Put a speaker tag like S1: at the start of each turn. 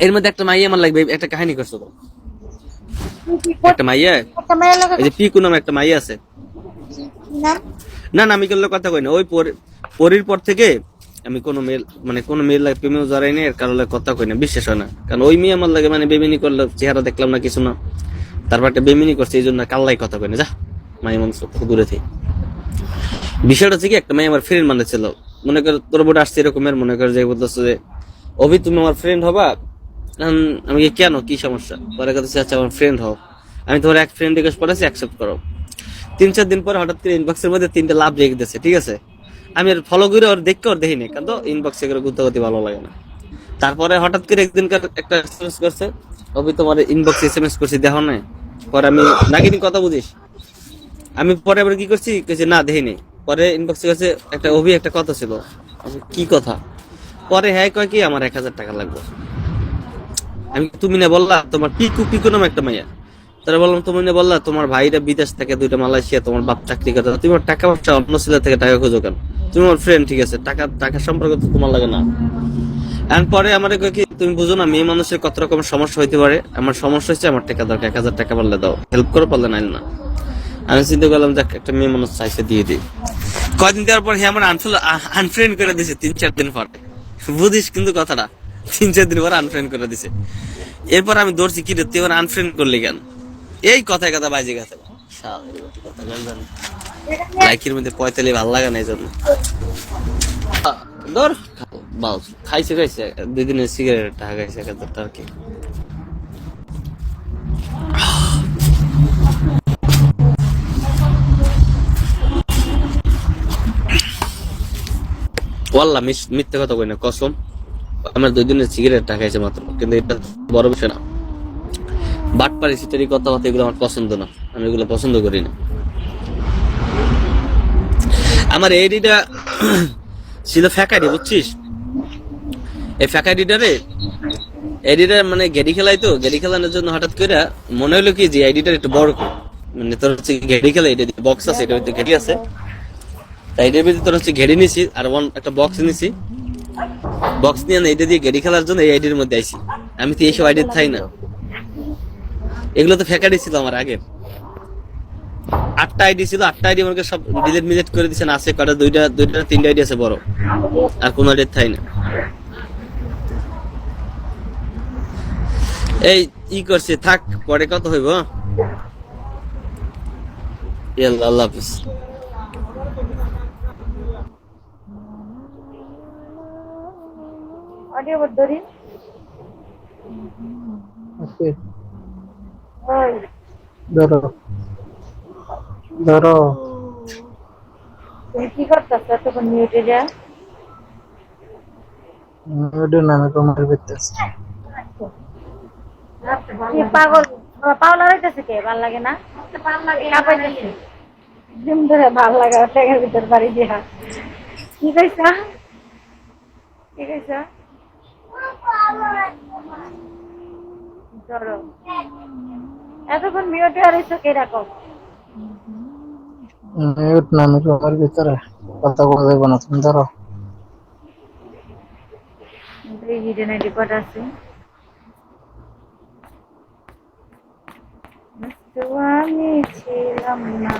S1: এর মধ্যে একটা মাইয়া আমার লাগবে একটা কাহিনী করছ তো। একটা মাইয়া? এই যে পিকু নামে একটা মাইয়া আছে। না। না আমি করলে কথা কই না। ওই পরি- পরির পর থেকে আমি কোনো মেল মানে কোনো মেয়ের লাগে প্রেমেও জড়াই নেই এর কারণে কথা কই না। বিশ্বাস হয় না। কারণ ওই মেয়ে আমার লাগে মানে বেমিনি করলে চেহারা দেখলাম না কিছু না। তারপর একটা বেমিনি করছে এই জন্য কাল্লাই কথা কই না। যা মাই মানুষ দূরে থেকে। বিষয়টা হচ্ছে কি একটা মেয়ে আমার ফ্রেন্ড মানে ছিল মনে কর তোর বোর্ডে আসছে এরকমের মনে কর যে বলতেছে যে অভি তুমি আমার ফ্রেন্ড হবা? আমি কেন? কি সমস্যা? পরে কথা আচ্ছা আমার ফ্রেন্ড হও। আমি তোমার এক ফ্রেন্ড রিকোয়েস্ট করেছি অ্যাকসেপ্ট করো। তিন চার দিন পরে হঠাৎ করে ইনবক্সের মধ্যে তিনটা লাভ রেখে দিয়েছে, ঠিক আছে? আমি আর ফলো করে ওর দেখতে ওর দেখিনি কিন্তু ইনবক্সে করে ঘুরতে ভালো লাগে না। তারপরে হঠাৎ করে একদিন একটা এসএমএস করছে, অভি, তোমার ইনবক্সে এসএমএস করছি, দেখো না পরে আমি নাকিনি কথা বুঝিস? আমি পরে আবার কি করছি? কেছি না, দেখিনি। পরে ইনবক্সে কাছে একটা অভি, একটা কথা ছিল। কি কথা? পরে হ্যাঁ কয় কি, আমার এক হাজার টাকা লাগবে। আমি তুমি না বললা, তোমার পিকু পিকু নামে একটা মাইয়া। তারা বললাম, তুমি না বললা, তোমার ভাইরা বিদেশ থেকে দুইটা মালয়েশিয়া, তোমার বাপ চাকরি করে তুমি টাকা ব্যবসা অন্য ছেলে থেকে টাকা খোঁজো কেন? তুমি আমার ফ্রেন্ড ঠিক আছে? টাকা টাকা সম্পর্ক তো তোমার লাগে না। এন্ড পরে আমার কি, তুমি বুঝো না, মেয়ে মানুষের কত রকম সমস্যা হইতে পারে? আমার সমস্যা হচ্ছে আমার টাকা দরকার, এক হাজার টাকা পারলে দাও। হেল্প করে, পারলে নাইল না। আমি চিন্তা করলাম যে একটা মেয়ে মানুষ চাইছে, দিয়ে দিই। কয়দিন দেওয়ার পর হে আমার আনফ্রেন্ড করে দিছে, তিন, চার দিন পরে। বুঝিস কিন্তু কথাটা। তিন চার দিন পরে আনফ্রেন্ড করে দিছে। এরপর আমি দৌড়ছি কি রে, তুই আনফ্রেন্ড করলি কেন? এই কথায় কথা বাজে গেছে লাইকের মধ্যে পঁয়তাল্লিশ ভালো লাগে না এই জন্য ধর খাইছে খাইছে দুই দিনের সিগারেট খাইছে, এক হাজার টাকা কি ওয়াল্লাহ মিথ্যে কথা কই না, কসম। আমার দুই দিনের সিগারেট মাত্র, কিন্তু এটা বড় বিষয় না। সিটারি কথা হতে এগুলো আমার পছন্দ না। আমি এগুলো পছন্দ করি না। আমার এডিটা ছিল বুঝছিস? এই এডিটার মানে গেড়ি খেলাই তো গেড়ি খেলানোর জন্য হঠাৎ করে মনে হলো কি যে এডিটার একটু বড়। মানে তোর হচ্ছে গেড়ি খেলা, এটা বক্স আছে এটা গেড়ি আছে। তাই এটার ভিতরে তোর হচ্ছে ঘেড়ি নিছি, আর ওয়ান একটা বক্স নিছি। বক্স নিয়ে না এটা দিয়ে গেড়ি খেলার জন্য এই আইডির মধ্যে আইছি। আমি তো এইসব আইডির থাই না। এগুলো তো ফ্যাকারি ছিল আমার আগের। আটটা আইডি ছিল আটটা আইডি আমাকে সব ডিলিট মিলিট করে দিচ্ছেন আছে কটা দুইটা দুইটা তিনটা আইডি আছে বড়। আর কোন আইডির থাই না। এই ই করছে থাক পরে কত হইব ইয়াল্লা, আল্লাহ হাফিজ।
S2: অডিও বোর্ড ধরি
S3: ওকে
S2: ওই।
S3: ধরো। ধরো।
S2: তুমি কি করতেছ? তখন মিউটে যা।
S3: ওটা নামে তোমার ভিতরে
S2: কি পাগল? পাওলা হইতেছে কে? ভালো লাগে না? ভালো লাগে কাঁপাইতেছে জিম ধরে ভালো লাগে ট্যাগের ভিতর বাড়ি দিয়া। কি কইছা? কি কইছা? ধরো। এতক্ষণ মিউটে আর এসো কে রাখো?
S3: মিউট নামে তোমার ভিতরে কথা বলা যাবে না তুমি ধরো।
S2: এই হিডেন আছে। আমি ছিলাম না।